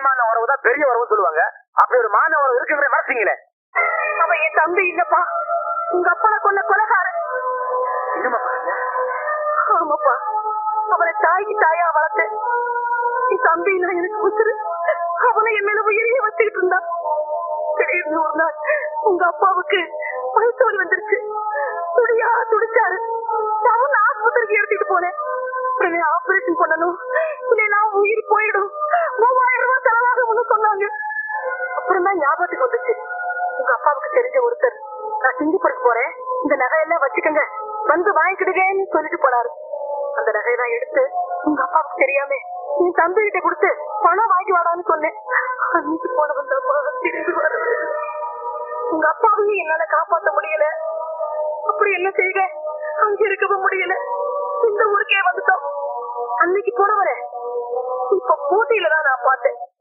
தாய்மான உறவு தான் பெரிய உறவு சொல்லுவாங்க. அப்படி ஒரு மான உறவு இருக்குங்கிற மறைச்சிங்களே அவன் என் தம்பி இல்லப்பா. உங்க அப்பனை கொண்ட கொலகாரன். ஆமாப்பா. அவனை தாய்க்கு தாயா வளர்த்தேன். என் தம்பி நான் எனக்கு உசுரு அவனை என் மேல உயிரையே வச்சுக்கிட்டு இருந்தான் திடீர்னு ஒரு நாள் உங்க அப்பாவுக்கு வலி வந்துருச்சு. துடியா துடிச்சாரு. நான் ஆஸ்பத்திரிக்கு எடுத்துட்டு போனேன். ஆபரேஷன் பண்ணணும். இல்லைன்னா உயிர் போயிடும். சொன்னாங்க அப்புறம் தான் ஞாபகத்துக்கு வந்துச்சு. உங்க அப்பாவுக்கு தெரிஞ்ச ஒருத்தர் நான் சிங்கப்பூருக்கு போறேன். இந்த நகையெல்லாம் வச்சுக்கோங்க. வந்து வாங்கிக்கிடுங்கன்னு சொல்லிட்டு போனாரு. அந்த நகையெல்லாம் எடுத்து உங்க அப்பாவுக்கு தெரியாம நீ தம்பி கிட்ட கொடுத்து பணம் வாங்கி வாடான்னு சொன்னேன். அன்னைக்கு போன வந்த அப்பா திரும்பி வருது உங்க அப்பாவையும் என்னால காப்பாத்த முடியல. அப்படி என்ன செய்க? அங்க இருக்கவும் முடியல. இந்த ஊருக்கே வந்துட்டோம். அன்னைக்கு போனவரே இப்ப போட்டியில தான் நான் பார்த்தேன்.